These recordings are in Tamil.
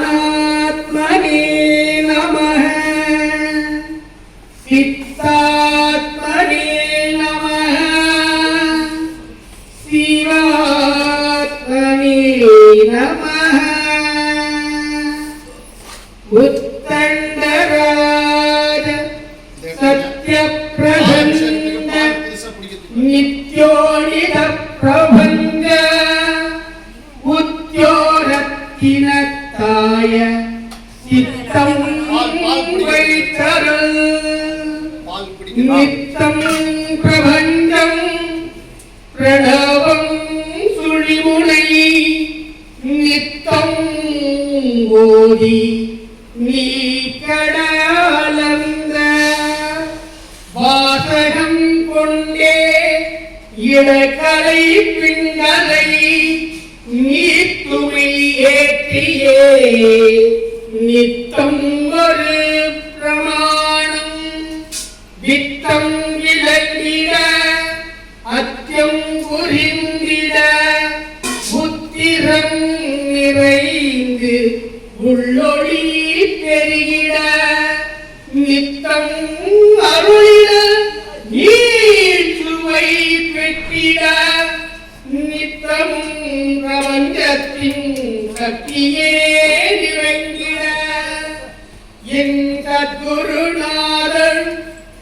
ஞானாத்மனே நம சித்தாத்மனே நம சிவாத்மனே நம உத்தண்டராஜ சத்யப்பிரசந்த நித்த உத்தியோரத்தினத்தாய சித்தம் பிடிக்கிறது நித்தம் பிரபஞ்சம் பிரணவம் சுழிமுனை. நித்தம் ஓதி நீ கடலந்த வாசகம் கொண்டே இளக்கலை பின்னலை. ஏற்றியே நித்தம் ஒரு பிரமாணம். வித்தம் விளங்கிட அத்தியம் புரிந்திட புத்திரம் நிறைந்து உள்ளொளி பெருகிட. நித்தம் அருளிட நீர் பெற்றிட. நித்தமும் பிரபஞ்சத்தின் சக்தியே நிறைந்திட என் சத்குருநாதன்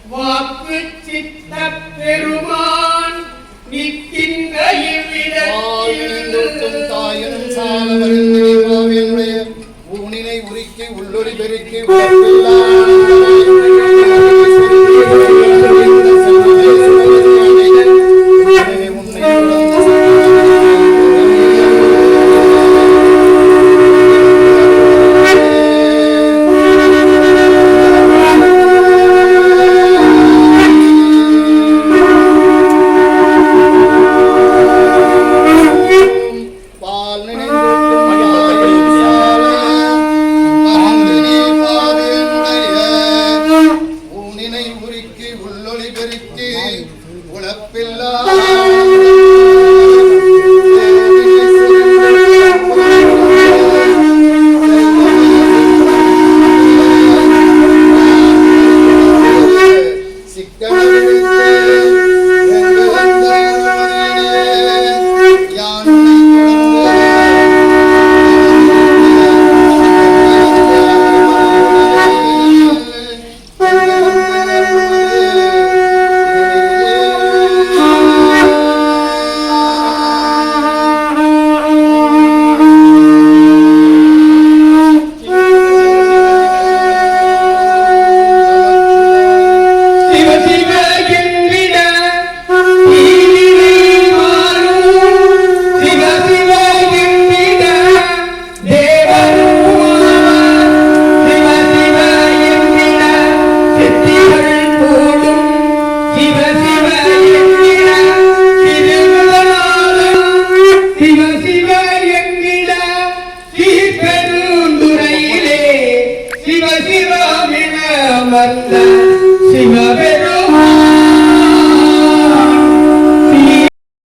வாக்கு சித்த பெருமான் நிற்கின்ற வாழ்நின்றும் தாயனும் சால இவ்விடத்தில் ஊனினை உருக்கி உள்ளொளி பெருக்கி Shiva Minamata Shiva